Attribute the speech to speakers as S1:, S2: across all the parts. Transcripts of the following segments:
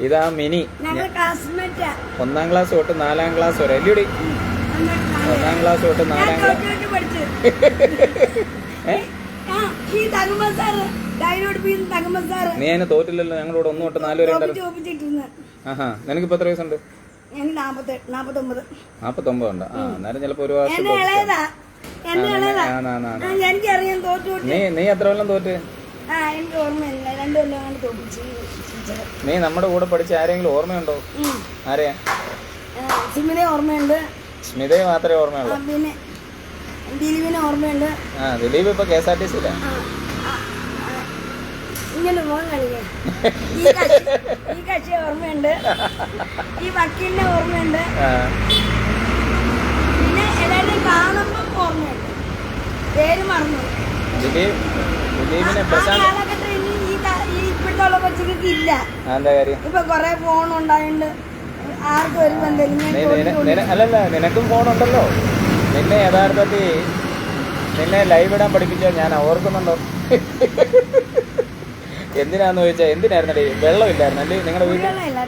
S1: ഇതാ മിനി. ഒന്നാം ക്ലാസ് തൊട്ട് നാലാം ക്ലാസ് വരെ. അല്ലടി. ഒന്നാം ക്ലാസ് തൊട്ട് നാലാം ക്ലാസ് നീ അതിനെ തോറ്റില്ലല്ലോ. ഞങ്ങളോട് ഒന്ന് തൊട്ട് നാല് വരെ ആഹാ. നിനക്കിപ്പോ എത്ര വയസ്സുണ്ട്? നാപ്പത്തൊമ്പതുണ്ട് ആ അന്നേരം ചിലപ്പോ ഒരു വർഷം നീ നീ എത്ര കൊല്ലം തോറ്റ്?
S2: എനിക്ക് ഓർമ്മയില്ല. രണ്ടു കൊല്ലം കൊണ്ട് തോപ്പിച്ചു
S1: നീ നമ്മുടെ കൂടെ പഠിച്ച ആരെങ്കിലും ഓർമ്മയുണ്ടോ? ആരെയാ?
S2: സിമിനെ ഓർമ്മയുണ്ട്.
S1: സ്മിതയെ മാത്രമേ ഓർമ്മയുള്ളൂ.
S2: പിന്നെ ദിലീപിനെ ഓർമ്മയുണ്ട്.
S1: ആ ദിലീപ് ഇപ്പൊ കെ എസ് ആർ ടി
S2: ഇങ്ങനെ കളിക്കേ ഈ കക്ഷി കക്ഷി ഓർമ്മയുണ്ട്. ഈ വക്കീലിനെ ഓർമ്മയുണ്ട്. പിന്നെ കാണുമ്പം ഓർമ്മയുണ്ട്. പേര് മറന്നു.
S1: ദിലീപ് ദിലീപിനെ പ്രശാന്ത്
S2: ഇല്ല.
S1: എന്താ കാര്യം?
S2: ഇപ്പൊ കൊറേ ഫോൺ ഉണ്ടായോണ്ട് ആർക്കും ഒരു ബന്ധമില്ല.
S1: അല്ലല്ല നിനക്കും ഫോണുണ്ടല്ലോ നിന്നെ യഥാർത്ഥത്തിൽ നിന്നെ ലൈവ് ഇടാൻ പഠിപ്പിച്ചോ ഞാൻ ഓർക്കുന്നുണ്ടോ? എന്തിനാന്ന് ചോദിച്ചാ എന്തിനായിരുന്നു വെള്ളം ഇല്ലായിരുന്നു അല്ലേ? നിങ്ങളുടെ വീട്ടിൽ?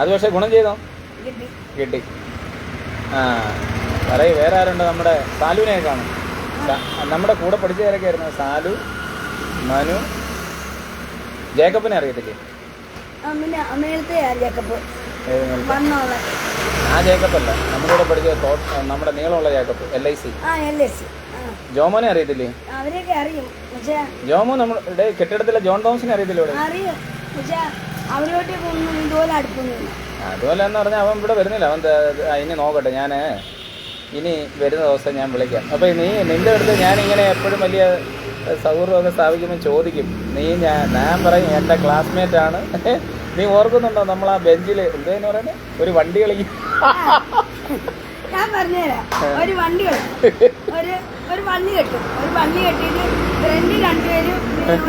S1: അത് പക്ഷെ ഗുണം ചെയ്തോ?
S2: കിട്ടി.
S1: ആ. പറയ് വേറെ ആരുണ്ട് നമ്മുടെ? സാലുവിനെ കാണും. നമ്മുടെ കൂടെ പഠിച്ചവരൊക്കെ ആയിരുന്നു? സാലു മനു ജേക്കബിനെ അറിയത്തില്ലേ?
S2: ആ,
S1: ജേക്കബ്. അല്ല നമ്മുടെ കൂടെ പഠിച്ച നമ്മുടെ നീളമുള്ള ജേക്കബ് എൽ ഐ സി ജോമോനെ അറിയത്തില്ലേ? ജോമോ നമ്മുടെ കെട്ടിടത്തിലെ ജോൺ തോമസിനെ അറിയത്തില്ലേ അതുപോലെ എന്ന് പറഞ്ഞാൽ അവൻ ഇവിടെ വരുന്നില്ല. അവൻ ഇനി നോക്കട്ടെ. ഞാൻ ഇനി വരുന്ന ദിവസം ഞാൻ വിളിക്കാം. അപ്പോൾ നീ നിന്റെ അടുത്ത് ഞാനിങ്ങനെ ഇങ്ങനെ എപ്പോഴും വലിയ സൗഹൃദമൊക്കെ സ്ഥാപിക്കുമ്പോൾ ചോദിക്കും. നീ ഞാൻ ഞാൻ പറയും എന്റെ ക്ലാസ്മേറ്റ് ആണ്. നീ ഓർക്കുന്നുണ്ടോ നമ്മൾ ആ ബെഞ്ചിൽ എന്തെന്ന് പറയുന്നത് ഒരു വണ്ടി കളിക്കും.
S2: ഞാൻ പറഞ്ഞുതരാം. ഒരു വണ്ടി ഒരു ഒരു വണ്ടി കെട്ടും. ഒരു വണ്ടി കെട്ടിയിട്ട് ഫ്രണ്ടിൽ രണ്ടുപേരും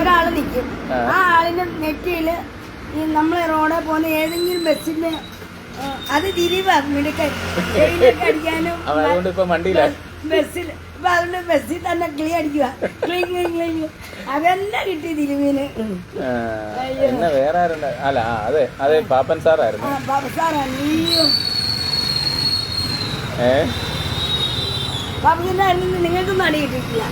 S2: ഒരാൾ നിൽക്കും ആ. ആളിന്റെ നെറ്റിയിൽ ഈ നമ്മൾ റോഡിൽ പോകുന്ന ഏതെങ്കിലും ബസ്സിന്റെ അത് ദിലീപ് അടിക്കാനും
S1: അതുകൊണ്ട് ഇപ്പം
S2: ബസ്സിൽ ഇപ്പൊ അതുകൊണ്ട് ബസ്സിൽ തന്നെ ക്ലീ അടിക്കുക. ക്ലീ ക്ലീ ക്ലീ അതെല്ലാം കിട്ടി തിരുമീന്.
S1: ആ, പിന്നെ വേറെ ആരുണ്ട്? അല്ല അതെ അതെ പാപ്പൻ സാറായിരുന്നു.
S2: പാപ്പൻ ബാബു സാറാ നീയും.
S1: ഏ?
S2: ബാബുവിന്റെ അടുത്ത് നിങ്ങൾക്കൊന്നും അടി കിട്ടിയിട്ടില്ല.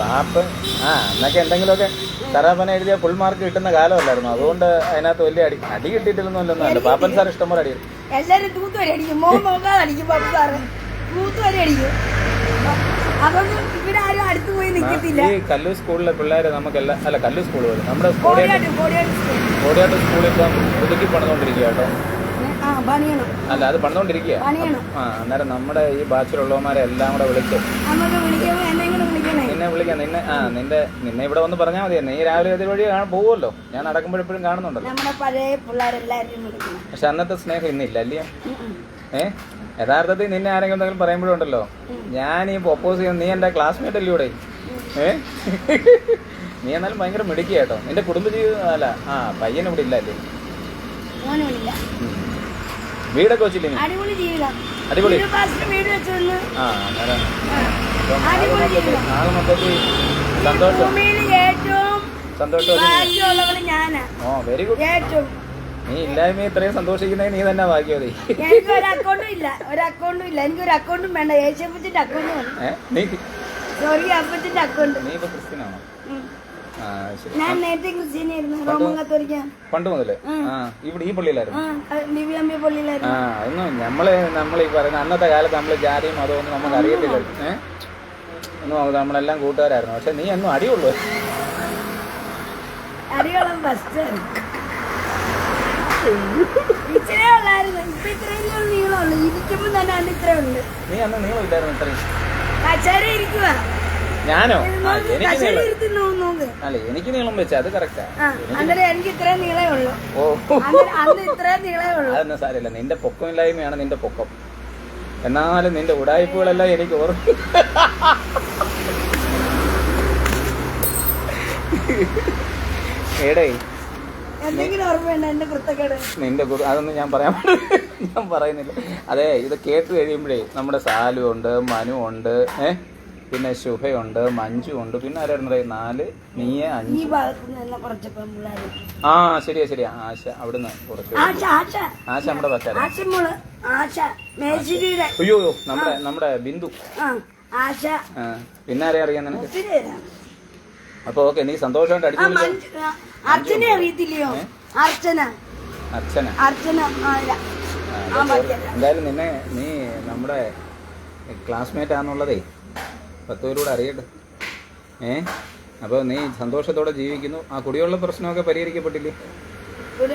S1: പാപ്പൻ ആ എന്നൊക്കെ എന്തെങ്കിലുമൊക്കെ സറാപ്പന എഴുതിയ ഫുൾ മാർക്ക് കിട്ടുന്ന കാലമല്ലായിരുന്നു. അതുകൊണ്ട് അതിനകത്ത് വലിയ അടി അടി കിട്ടിയിട്ടില്ലെന്നല്ല പാപ്പൻ സാർ ഇഷ്ടംപോലെ അടി കിട്ടി.
S2: എല്ലാരും തൂത്ത് വരെ അടിക്കും. മോൻ നോക്കാതെ അടിക്കും പാപ്പൻ സാറ്. തൂത്ത് വരെ അടിക്കും. അതൊന്നും അടുത്ത് പോയി നിൽക്കത്തില്ല
S1: ഈ കല്ലു സ്കൂളിലെ പിള്ളേരെ നമുക്കെല്ലാം അല്ല കല്ലു സ്കൂൾ പോലും. നമ്മുടെ കോടിയാട്ട് സ്കൂളിൽ ഇപ്പം പുതുക്കി പണിതുകൊണ്ടിരിക്കുക കേട്ടോ. അല്ല അത് പണിതുകൊണ്ടിരിക്കുക ആ അന്നേരം നമ്മുടെ ഈ ബാച്ചിലുള്ളവന്മാരെ എല്ലാം കൂടെ വിളിച്ച് വിളിക്കാം. നിന്നെ ആ നിന്റെ നിന്നെ ഇവിടെ വന്ന് പറഞ്ഞാൽ മതി. നീ രാവിലെ അതിൽ വഴി കാണാൻ പോകുമല്ലോ ഞാൻ നടക്കുമ്പോഴെപ്പോഴും കാണുന്നുണ്ടല്ലോ.
S2: നമ്മുടെ പഴയ പിള്ളേരെല്ലാവരും വിളിക്കണം.
S1: പക്ഷെ അന്നത്തെ സ്നേഹം ഇന്നില്ല അല്ലയോ. ഏ? യഥാർത്ഥത്തിൽ നിന്നെ ആരെങ്കിലും എന്തെങ്കിലും പറയുമ്പോഴുണ്ടല്ലോ. ഞാൻ ഈ ഒപ്പോസ് ചെയ്യുന്ന നീ എന്റെ ക്ലാസ്മേറ്റ് അല്ലേ ഇവിടെ? ഏ? നീ എന്നാലും ഭയങ്കര മിടുക്കിയ കേട്ടോ. നിന്റെ കുടുംബജീവിതം അല്ല ആ പയ്യൻ ഇവിടെ ഇല്ല അല്ലേ. വീടൊക്കെ വെച്ചില്ലേ
S2: അടിപൊളി
S1: അടിപൊളി. ആ അന്നേരം ഇപ്പം മൊത്തത്തിൽ സന്തോഷം. സന്തോഷം ഓ വെരി ഗുഡ്
S2: ഏറ്റവും.
S1: നീ ഇല്ലായ്മ ഇത്രയും സന്തോഷിക്കുന്നത് നീ തന്നെ ഭാഗ്യവതി.
S2: എനിക്ക് ഒരു അക്കൗണ്ടും ഇല്ല. ഒരു അക്കൗണ്ടും ഇല്ല. എനിക്ക് ഒരു അക്കൗണ്ടും വേണ്ട. യേശപ്പത്തിന്റെ അക്കൗണ്ട്
S1: നീ
S2: സോറി അപ്പത്തിന്റെ അക്കൗണ്ട്
S1: നീ ഇപ്പൊ ക്രിസ്ത്യനാണോ?
S2: ഞാൻ നേരത്തെ ക്രിസ്ത്യനായിരുന്നു റോമൻ കത്തോലിക്ക.
S1: പണ്ട് മുതലേ? ഇവിടെ ഈ പള്ളിയിലായിരുന്നു.
S2: ആ ദിവ്യാമ്പി പള്ളിയിലായിരുന്നു.
S1: നമ്മൾ നമ്മൾ ഈ പറയുന്ന അന്നത്തെ കാലത്ത് നമ്മൾ ജാതിയും അതൊന്നും നമുക്ക് അറിയത്തില്ല ഏഹ് ഒന്നും നമ്മളെല്ലാം കൂട്ടുകാരായിരുന്നു. പക്ഷെ നീ എന്നും അടിയുള്ളൂ
S2: അടിയോളം ഫസ്റ്റ് ഇത്രേ ഇത്ര
S1: നീ അന്ന് നീളമില്ലായിരുന്നു ഇത്രയും. ഞാനോ? അല്ല എനിക്ക് നീളം വെച്ച. അത് കറക്റ്റാ
S2: എനിക്ക് ഇത്രയും നീളേ ഉള്ളു.
S1: അതൊന്നും സാരമില്ല. നിന്റെ പൊക്കമില്ലായ്മയാണ് നിന്റെ പൊക്കം. എന്നാലും നിന്റെ ഉടായ്പകളെല്ലാം എനിക്ക് ഓർമ്മ
S2: എന്റെ
S1: നിന്റെ അതൊന്നും ഞാൻ പറയാൻ. ഞാൻ പറയുന്നില്ല. അതെ ഇത് കേട്ട് കഴിയുമ്പോഴേ നമ്മുടെ സാലു ഉണ്ട് മനു ഉണ്ട് ഏ? പിന്നെ ശുഭയുണ്ട് മഞ്ജു ഉണ്ട്. പിന്നെ ആരായിരുന്നു നാല് നീയെ അഞ്ച്. ആ ശരിയാ ശരിയാ. ആശ അവിടുന്ന് കുറച്ച്
S2: ആശ
S1: നമ്മുടെ അയ്യോ നമ്മുടെ നമ്മുടെ ബിന്ദു. പിന്നെ ആരെയറിയാൻ നിനക്ക്. അപ്പൊ ഓക്കെ നീ സന്തോഷമായിട്ട് അടിച്ചു
S2: അർച്ചനെ അറിയത്തില്ലയോ? അർച്ചന. അർച്ചന. അർച്ചന
S1: എന്തായാലും നിന്നെ നീ നമ്മുടെ ക്ലാസ്മേറ്റ് ആണെന്നുള്ളതേ പത്ത് അറിയട്ടെ. ഏ? അപ്പോൾ നീ സന്തോഷത്തോടെ ജീവിക്കുന്നു. ആ കുടിയുള്ള പ്രശ്നമൊക്കെ പരിഹരിക്കപ്പെട്ടില്ലേ? നീ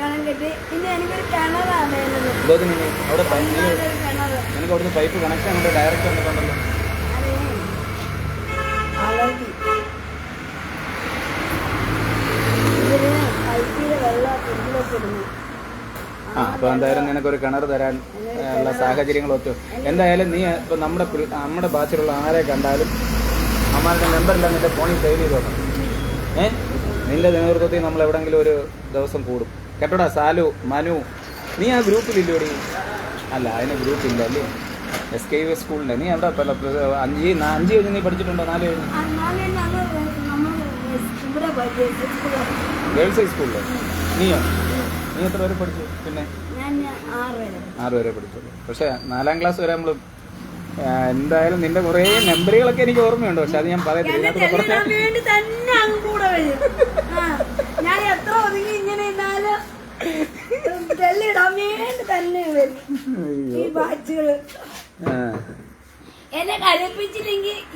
S1: അവിടെ നിനക്ക് അവിടുന്ന് പൈപ്പ് കണക്ഷൻ ഉണ്ട് ഡയറക്റ്റ് വന്നിട്ടുണ്ടല്ലോ. അപ്പോൾ എന്തായാലും നിനക്കൊരു കിണർ തരാൻ ഉള്ള സാഹചര്യങ്ങൾ ഒത്തു എന്തായാലും നീ ഇപ്പോൾ നമ്മുടെ നമ്മുടെ ബാച്ചിലുള്ള ആരെ കണ്ടാലും അമ്മാരുടെ നമ്പറെല്ലാം നിന്റെ ഫോണിൽ സേവ് ചെയ്ത് വെക്കണം. ഏ? നിന്റെ നേതൃത്വത്തിൽ നമ്മൾ എവിടെങ്കിലും ഒരു ദിവസം കൂടും. കേട്ടോടാ സാലു മനു നീ ആ ഗ്രൂപ്പിലില്ലോടി അല്ല അതിന് ഗ്രൂപ്പില്ല അല്ലേ? എസ് കെ വി സ്കൂളിന്റെ നീ എവിടെ പല അഞ്ച് അഞ്ച് കഴിഞ്ഞ് നീ പഠിച്ചിട്ടുണ്ടോ? നാല് കഴിഞ്ഞ്? ഗേൾസ് ഹൈ സ്കൂളിൽ നീയോ? നീ എത്ര വരെ പഠിച്ചു? പിന്നെ?
S2: ആറ് വരെ
S1: പഠിച്ചുള്ളൂ പക്ഷെ നാലാം ക്ലാസ് വരെ നമ്മൾ എന്തായാലും നിന്റെ കുറേ നമ്പറുകളൊക്കെ എനിക്ക് ഓർമ്മയുണ്ട്. പക്ഷെ അത് ഞാൻ പറയത്തില്ല.
S2: ഞാൻ എത്ര ഒതുങ്ങി ഇങ്ങനെ എന്നെ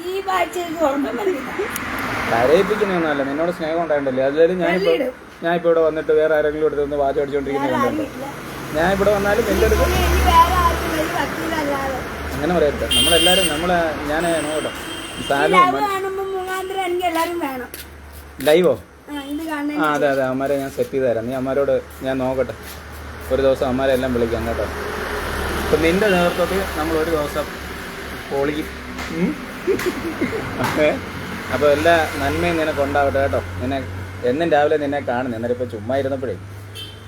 S2: ഈ ബാച്ചുകൾക്ക് ഓർമ്മ
S1: നിന്നോട് സ്നേഹം ഉണ്ടായിട്ടില്ലേ? അതിലും ഞാനിപ്പോ
S2: ഞാൻ
S1: ഞാനിപ്പോ ഇവിടെ വന്നിട്ട് വേറെ ആരെങ്കിലും എടുത്ത് വാച്ച് അടിച്ചോണ്ടിരിക്കുന്നുണ്ട് ഞാൻ ഇവിടെ വന്നാലും എന്റെ അടുത്ത് അങ്ങനെ പറയരുത്. നമ്മളെല്ലാരും നമ്മളെ ഞാൻ നോക്കട്ടെ. സാലും
S2: ലവ്? ആ,
S1: അതെ അതെ. അമ്മമാരെ ഞാൻ സെറ്റ് ചെയ്ത് തരാം. നീ അമ്മമാരോട് ഞാൻ നോക്കട്ടെ. ഒരു ദിവസം അമ്മമാരെ എല്ലാം വിളിക്കാം കേട്ടോ. അപ്പം നിന്റെ നേതൃത്വത്തിൽ നമ്മൾ ഒരു ദിവസം പൊളിക്കും? അപ്പോൾ എല്ലാ നന്മയും നിനക്ക് ഉണ്ടാവട്ടെ കേട്ടോ. നിന്നെ എന്നും രാവിലെ നിന്നെ കാണുന്നു എന്നാലും ഇപ്പോൾ ചുമ്മാ ഇരുന്നപ്പോഴേ.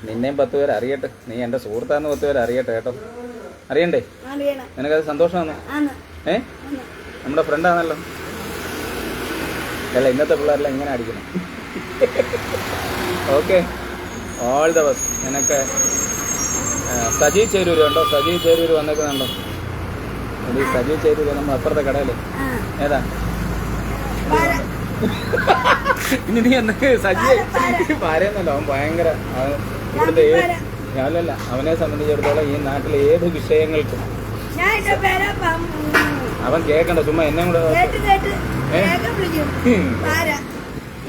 S1: നിന്നെയും പത്ത് പേര് അറിയട്ടെ. നീ എന്റെ സുഹൃത്താന്ന് പത്ത് പേര് അറിയട്ടെ കേട്ടോ. അറിയണ്ടേ?
S2: അറിയണം.
S1: നിനക്കത് സന്തോഷമാണ് ഏ? നമ്മുടെ ഫ്രണ്ടാണല്ലോ. അല്ല ഇന്നത്തെ പിള്ളേരെല്ലാം ഇങ്ങനെ അടിക്കണം. ഓക്കെ. ഓൾ ദ ബസ് നിനക്ക് സജി ചേരൂർ ഉണ്ടോ സജി ചേരൂര് വന്നേക്കുന്നുണ്ടോ? ഇത് ഈ സജി ചേരൂര് നമ്മൾ അപ്പുറത്തെ
S2: കടയിൽ
S1: ഏതാ? ഇനി നീ എന്നൊക്കെ സജി പാരയൊന്നുമല്ല അവൻ ഭയങ്കര ഇവിടുത്തെ ഞാനല്ല അവനെ സംബന്ധിച്ചിടത്തോളം ഈ നാട്ടിലെ ഏത് വിഷയങ്ങൾക്കും അവൻ കേക്കണ്ട ചുമ്മാ എന്നെ കൂടെ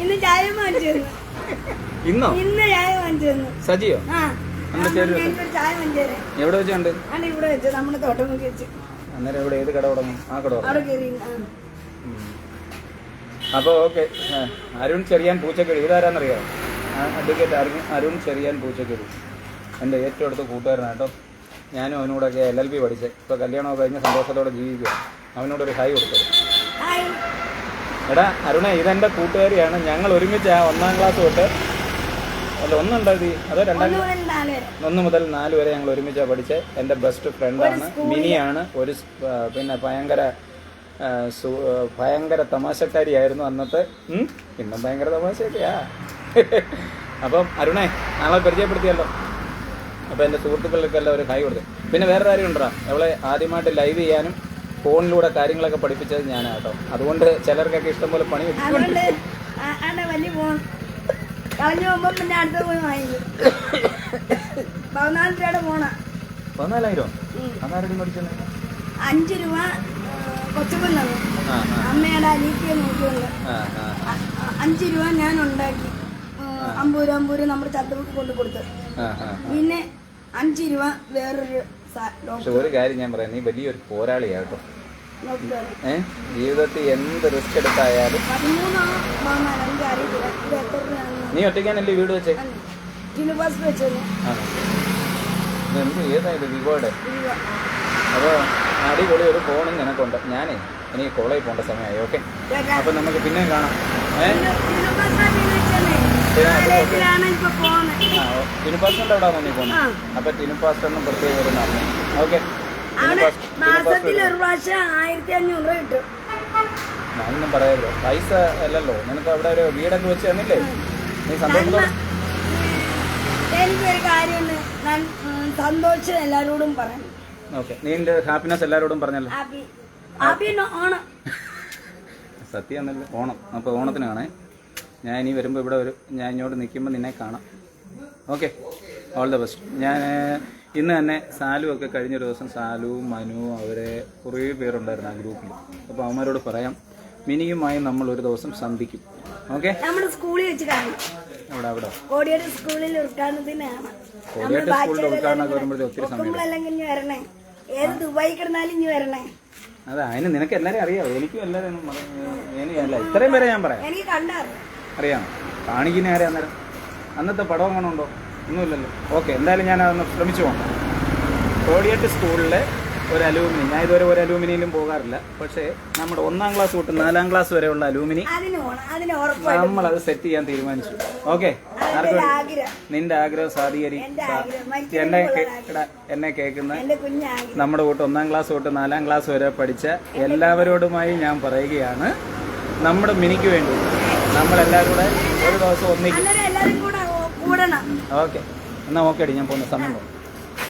S2: ഇന്ന്
S1: ഇന്നോ? സജിയോ? എവിടെ വെച്ചുണ്ട്? അന്നേരം ഇവിടെ ഏത് കട തുടങ്ങും? ആ കട അപ്പൊ ഓക്കെ അരുൺ ചെറിയാൻ പൂച്ചക്കടി ഇതാരാന്നറിയാമോ അഡ്വക്കേറ്റ് അരുൺ അരുൺ ചെറിയാൻ പൂച്ചക്കടി എന്റെ ഏറ്റവും അടുത്ത കൂട്ടുകാരനാണ് കേട്ടോ. ഞാനും അവനോടൊക്കെ എൽ എൽ ബി പഠിച്ചത് ഇപ്പോൾ കല്യാണമൊക്കെ കഴിഞ്ഞ് സന്തോഷത്തോടെ ജീവിക്കുക അവനോടൊരു ഹായ് കൊടുത്തത് എടാ അരുണേ ഇതെന്റെ കൂട്ടുകാരിയാണ്. ഞങ്ങൾ ഒരുമിച്ച് ആ ഒന്നാം ക്ലാസ് തൊട്ട് അല്ല ഒന്നുണ്ടോ ഇത് അതോ രണ്ടാം
S2: ഒന്ന് മുതൽ നാല് വരെ.
S1: ഒന്ന് മുതൽ നാല് വരെ ഞങ്ങൾ ഒരുമിച്ചാണ് പഠിച്ചത് എന്റെ ബെസ്റ്റ് ഫ്രണ്ടാണ് മിനിയാണ്. ഒരു പിന്നെ ഭയങ്കര ഭയങ്കര തമാശക്കാരിയായിരുന്നു അന്നത്തെ? ഇന്നും ഭയങ്കര തമാശയൊക്കെയാ. അപ്പം അരുണേ നാളെ പരിചയപ്പെടുത്തിയല്ലോ. അപ്പോൾ എന്റെ സുഹൃത്തുക്കൾക്കെല്ലാം ഒരു ഹായ് കൊടുത്തു. പിന്നെ വേറെ കാര്യം ഉണ്ടോ അവളെ ആദ്യമായിട്ട് ലൈവ് ചെയ്യാനും ഫോണിലൂടെ കാര്യങ്ങളൊക്കെ പഠിപ്പിച്ചത് ഞാനാണ് കേട്ടോ. അതുകൊണ്ട് ചിലർക്കൊക്കെ ഇഷ്ടംപോലെ പണി പതിനാലായിരം?
S2: ഉം.
S1: അതാരും മേടിച്ചത്?
S2: അഞ്ച് രൂപ അമ്മയുടെ അനീത്തിയെ നോക്കിയുണ്ട് അഞ്ച് രൂപ ഞാൻ ഉണ്ടാക്കി. അമ്പൂര് രൂപ നമ്മുടെ ചത്തുബുക്ക് കൊണ്ട് കൊടുത്തു. പിന്നെ അഞ്ച് രൂപ വേറൊരു
S1: പക്ഷെ ഒരു കാര്യം ഞാൻ പറയാം. നീ വലിയൊരു പോരാളിയാട്ടോ
S2: ഏഹ്
S1: ഏ? ജീവിതത്തിൽ എന്ത് റിസ്ക് എടുത്തായാലും നീ ഒറ്റയ്ക്കാനല്ലേ വീട് വെച്ചേ? ഏതായാലും വിവോടെ? ഏതായത് വിവോയുടെ അപ്പോൾ അടിപൊളി ഒരു ഫോണും നിനക്കുണ്ട്. ഞാനേ എനിക്ക് കോളേജിൽ പോകേണ്ട സമയമായി ഓക്കെ? അപ്പൊ നമുക്ക് പിന്നെയും കാണാം. ഏ? അവിടെ പോകുന്നത്. അപ്പം പ്രത്യേക ഒരു നന്ദി ഓക്കെ
S2: മാസത്തിൽ ഒരു പ്രാവശ്യം ആയിരത്തി അഞ്ഞൂറ് കിട്ടും
S1: ഞാനൊന്നും പറയരുത് പൈസ അല്ലല്ലോ നിനക്ക് അവിടെ ഒരു വീടൊക്കെ വെച്ച് തന്നില്ലേ നീ
S2: എനിക്കൊരു കാര്യമുണ്ട് ഞാൻ സന്തോഷം എല്ലാരോടും
S1: ഓക്കെ നീ ഹാപ്പിനെസ് എല്ലാവരോടും പറഞ്ഞല്ലോ സത്യം ഓണം അപ്പൊ ഓണത്തിനാണേ ഞാൻ ഇനി വരുമ്പോൾ ഇവിടെ ഒരു ഞാൻ ഇങ്ങോട്ട് നിൽക്കുമ്പോൾ നിന്നെ കാണാം. ഓക്കെ ഓൾ ദ ബെസ്റ്റ് ഞാൻ ഇന്ന് തന്നെ സാലു ഒക്കെ കഴിഞ്ഞ ദിവസം സാലുവും മനുവും അവരെ കുറേ പേരുണ്ടായിരുന്നു ആ ഗ്രൂപ്പിൽ അപ്പോൾ അവന്മാരോട് പറയാം മിനിയുമായി നമ്മൾ ഒരു ദിവസം സന്ധിക്കും. ഓക്കെ
S2: നമ്മുടെ സ്കൂളിൽ വെച്ച് കാണാം
S1: അവിടെ അവിടെ
S2: സ്കൂളിൽ ഉദ്ഘാടനത്തിനാണ്
S1: സ്കൂളിൽ ഉദ്ഘാടനമൊക്കെ ഒത്തിരി സമയം
S2: നോക്കുമ്പോഴല്ലെങ്കിൽ ഇനി വരണേ. ഏത് ദുബായി കിടന്നാലും ഇനി വരണേ.
S1: അതെ അതിന് നിനക്ക് എല്ലാവരെയും അറിയാം എനിക്കും എല്ലാവരും എനിക്കല്ല ഇത്രയും പേരെ ഞാൻ പറയാം.
S2: എനിക്ക് കണ്ടറിയാം.
S1: അറിയാം. കാണിക്കുന്ന ആരെയാ അന്നേരം? അന്നത്തെ പടം അങ്ങനെ ഉണ്ടോ ഒന്നുമില്ലല്ലോ. ഓക്കെ എന്തായാലും ഞാൻ അതൊന്ന് ശ്രമിച്ചു പോകാം കോടിയേട്ട് സ്കൂളിലെ ഒരു അലൂമിനി ഞാൻ ഇതുവരെ ഒരു അലൂമിനിയിലും പോകാറില്ല. പക്ഷേ നമ്മുടെ ഒന്നാം ക്ലാസ് തൊട്ട് നാലാം ക്ലാസ് വരെയുള്ള അലൂമിനി
S2: നമ്മൾ അത്
S1: നമ്മളത് സെറ്റ് ചെയ്യാൻ തീരുമാനിച്ചു. ഓക്കെ നിന്റെ ആഗ്രഹം സാധീകരി എന്നെ എന്നെ കേൾക്കുന്ന നമ്മുടെ കൂട്ട് ഒന്നാം ക്ലാസ് തൊട്ട് നാലാം ക്ലാസ് വരെ പഠിച്ച എല്ലാവരോടുമായി ഞാൻ പറയുകയാണ്. നമ്മുടെ മിനിക്ക് വേണ്ടി. നമ്മളെല്ലാവരും കൂടെ ഒരു ദിവസം ഒന്നിക്കും. ഓക്കെ എന്നാൽ ഓക്കെ. അടി ഞാൻ പോകുന്ന സമയം പോകും.